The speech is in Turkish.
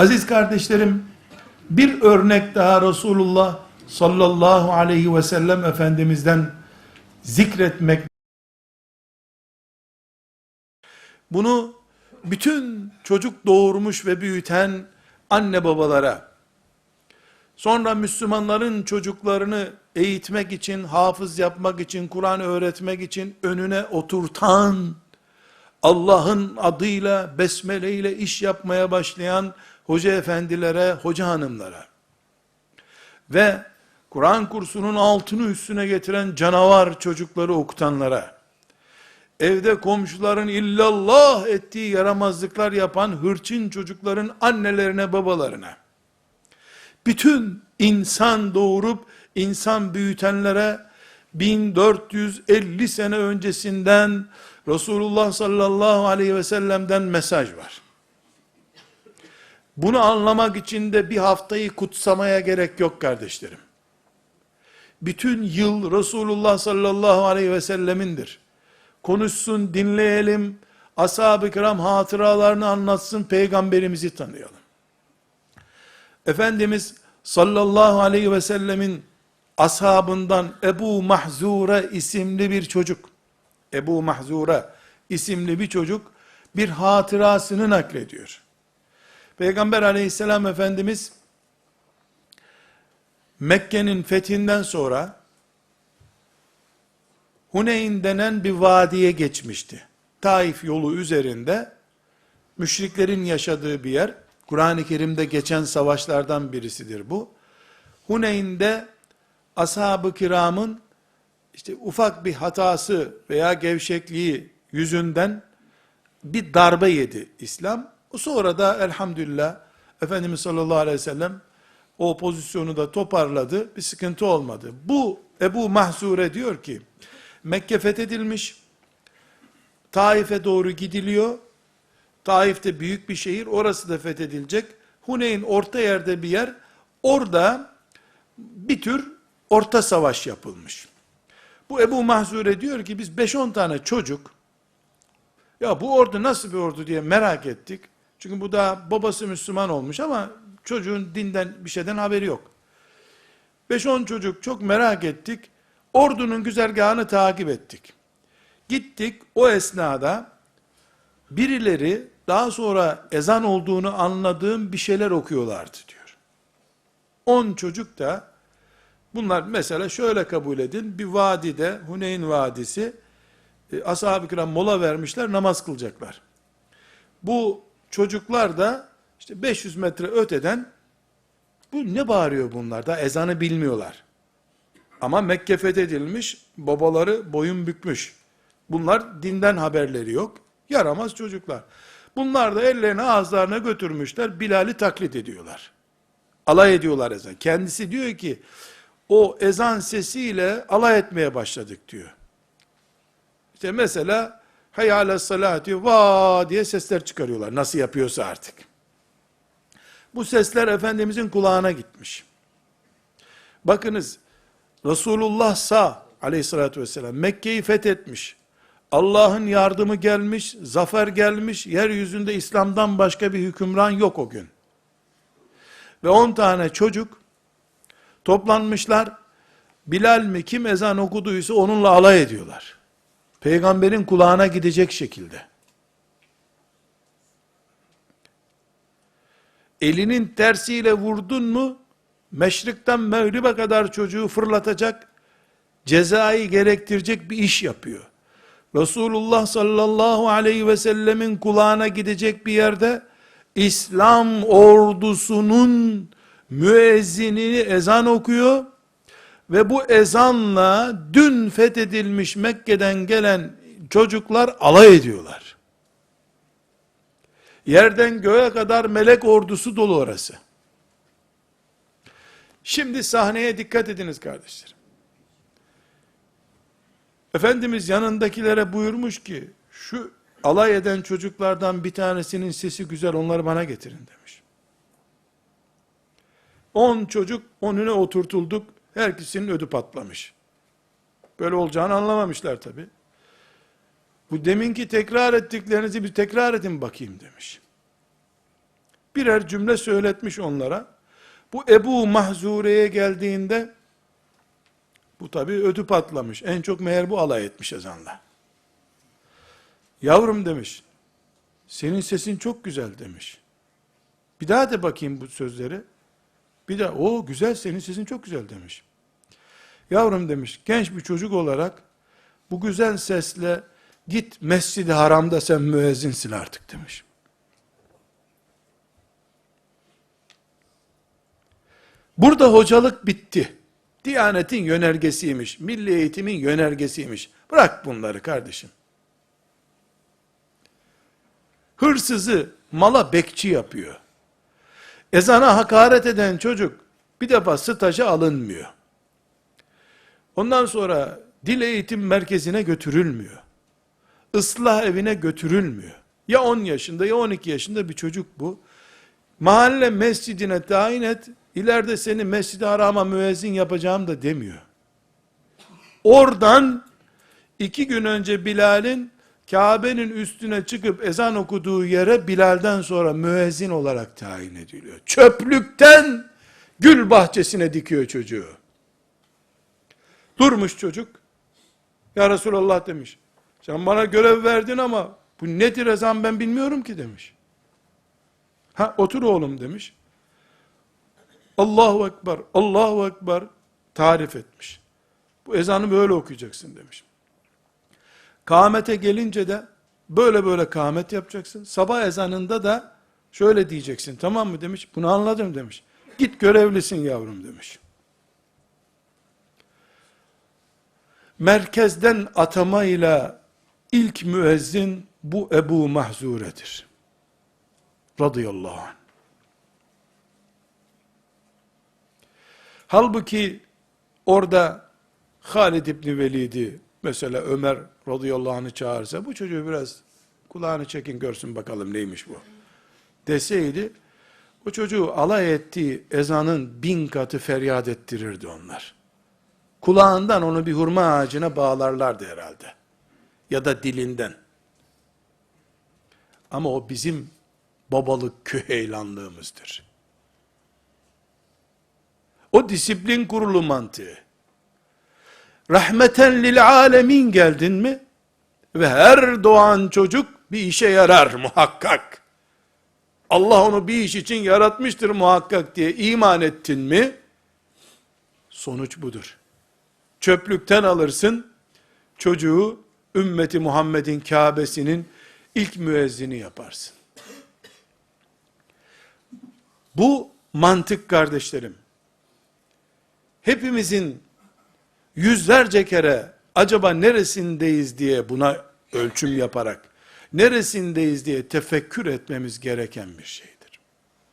Aziz kardeşlerim, bir örnek daha Resulullah sallallahu aleyhi ve sellem Efendimiz'den zikretmek. Bunu bütün çocuk doğurmuş ve büyüten anne babalara, sonra Müslümanların çocuklarını eğitmek için, hafız yapmak için, Kur'an öğretmek için önüne oturtan, Allah'ın adıyla, besmele ile iş yapmaya başlayan hoca efendilere, hoca hanımlara. Ve Kur'an kursunun altını üstüne getiren canavar çocukları okutanlara, evde komşuların illallah ettiği yaramazlıklar yapan hırçın çocukların annelerine, babalarına, bütün insan doğurup insan büyütenlere 1450 sene öncesinden Resulullah sallallahu aleyhi ve sellem'den mesaj var. Bunu anlamak için de bir haftayı kutsamaya gerek yok kardeşlerim. Bütün yıl Resulullah sallallahu aleyhi ve sellemindir. Konuşsun, dinleyelim, ashab-ı kiram hatıralarını anlatsın, peygamberimizi tanıyalım. Efendimiz sallallahu aleyhi ve sellemin ashabından Ebu Mahzura isimli bir çocuk, Ebu Mahzura isimli bir çocuk bir hatırasını naklediyor. Peygamber aleyhisselam Efendimiz Mekke'nin fethinden sonra Huneyn denen bir vadiye geçmişti. Taif yolu üzerinde müşriklerin yaşadığı bir yer. Kur'an-ı Kerim'de geçen savaşlardan birisidir bu. Huneyn'de ashab-ı kiramın işte ufak bir hatası veya gevşekliği yüzünden bir darbe yedi İslam. Sonra da elhamdülillah Efendimiz sallallahu aleyhi ve sellem o pozisyonu da toparladı. Bir sıkıntı olmadı. Bu Ebu Mahzure diyor ki Mekke fethedilmiş. Taif'e doğru gidiliyor. Taif'te büyük bir şehir. Orası da fethedilecek. Huneyn orta yerde bir yer. Orada bir tür orta savaş yapılmış. Bu Ebu Mahzure diyor ki biz 5-10 tane çocuk ya bu ordu nasıl bir ordu diye merak ettik. Çünkü bu da babası Müslüman olmuş ama çocuğun dinden bir şeyden haberi yok. 5-10 çocuk çok merak ettik. Ordunun güzergahını takip ettik. Gittik o esnada birileri daha sonra ezan olduğunu anladığım bir şeyler okuyorlardı diyor. 10 çocuk da bunlar mesela şöyle kabul edin bir vadide Huneyn Vadisi e, ashab-ı kiram mola vermişler namaz kılacaklar. Bu çocuklar da işte 500 metre öteden bu ne bağırıyor bunlar da ezanı bilmiyorlar. Ama Mekke fethedilmiş, babaları boyun bükmüş. Bunlar dinden haberleri yok. Yaramaz çocuklar. Bunlar da ellerini ağızlarına götürmüşler, Bilal'i taklit ediyorlar. Alay ediyorlar ezan. Kendisi diyor ki, o ezan sesiyle alay etmeye başladık diyor. İşte mesela, hayal salat diyor, diye sesler çıkarıyorlar. Nasıl yapıyorsa artık. Bu sesler Efendimizin kulağına gitmiş. Bakınız, Resulullah sağ aleyhissalatü vesselam Mekke'yi fethetmiş. Allah'ın yardımı gelmiş, zafer gelmiş, yeryüzünde İslam'dan başka bir hükümran yok o gün. Ve on tane çocuk toplanmışlar, Bilal mi kim ezan okuduysa onunla alay ediyorlar. Peygamberin kulağına gidecek şekilde. Elinin tersiyle vurdun mu, meşrikten mağribe kadar çocuğu fırlatacak, cezayı gerektirecek bir iş yapıyor. Resulullah sallallahu aleyhi ve sellemin kulağına gidecek bir yerde, İslam ordusunun müezzini ezan okuyor, ve bu ezanla dün fethedilmiş Mekke'den gelen çocuklar alay ediyorlar. Yerden göğe kadar melek ordusu dolu orası. Şimdi sahneye dikkat ediniz kardeşlerim. Efendimiz yanındakilere buyurmuş ki, şu alay eden çocuklardan bir tanesinin sesi güzel, onları bana getirin demiş. On çocuk önüne oturtulduk, herkesinin ödü patlamış. Böyle olacağını anlamamışlar tabi. Bu deminki tekrar ettiklerinizi bir tekrar edin bakayım demiş. birer cümle söyletmiş onlara. Bu Ebu Mahzure'ye geldiğinde bu tabi ödü patlamış. En çok meğer bu alay etmiş ezanla. Yavrum demiş. Senin sesin çok güzel demiş. Bir daha de bakayım bu sözleri. Bir daha o güzel senin sesin çok güzel demiş. Yavrum demiş genç bir çocuk olarak bu güzel sesle git mescidi haramda sen müezzinsin artık demiş. Burada hocalık bitti. Diyanetin yönergesiymiş, milli eğitimin yönergesiymiş. Bırak bunları kardeşim. Hırsızı mala bekçi yapıyor. Ezana hakaret eden çocuk bir defa staja alınmıyor. Ondan sonra dil eğitim merkezine götürülmüyor. Islah evine götürülmüyor. Ya 10 yaşında ya 12 yaşında bir çocuk bu. Mahalle mescidine tayin et, ileride seni mescid-i harama müezzin yapacağım da demiyor. Oradan iki gün önce Bilal'in Kabe'nin üstüne çıkıp ezan okuduğu yere Bilal'den sonra müezzin olarak tayin ediliyor. Çöplükten gül bahçesine dikiyor çocuğu. Durmuş çocuk. Ya Resulallah demiş. Sen bana görev verdin ama bu nedir ezan ben bilmiyorum ki demiş. Ha otur oğlum demiş. Allahu Ekber, Allahu Ekber tarif etmiş. Bu ezanı böyle okuyacaksın demiş. Kâmete gelince de böyle böyle kâmet yapacaksın. Sabah ezanında da şöyle diyeceksin tamam mı demiş. Bunu anladım demiş. Git görevlisin yavrum demiş. Merkezden atamayla ilk müezzin bu Ebu Mahzure'dir. Radıyallahu anh. Halbuki orada Halid İbni Velid'i mesela Ömer radıyallahu anh'ı çağırsa bu çocuğu biraz kulağını çekin görsün bakalım neymiş bu deseydi o çocuğu alay ettiği ezanın bin katı feryat ettirirdi onlar. Kulağından onu bir hurma ağacına bağlarlardı herhalde. Ya da dilinden. Ama o bizim babalık küheylanlığımızdır. O disiplin kurulu mantığı. Rahmeten lil alemin geldin mi? Ve her doğan çocuk bir işe yarar muhakkak. Allah onu bir iş için yaratmıştır muhakkak diye iman ettin mi? Sonuç budur. Çöplükten alırsın, çocuğu ümmeti Muhammed'in Kabe'sinin ilk müezzini yaparsın. Bu mantık kardeşlerim, hepimizin yüzlerce kere acaba neresindeyiz diye buna ölçüm yaparak, neresindeyiz diye tefekkür etmemiz gereken bir şeydir.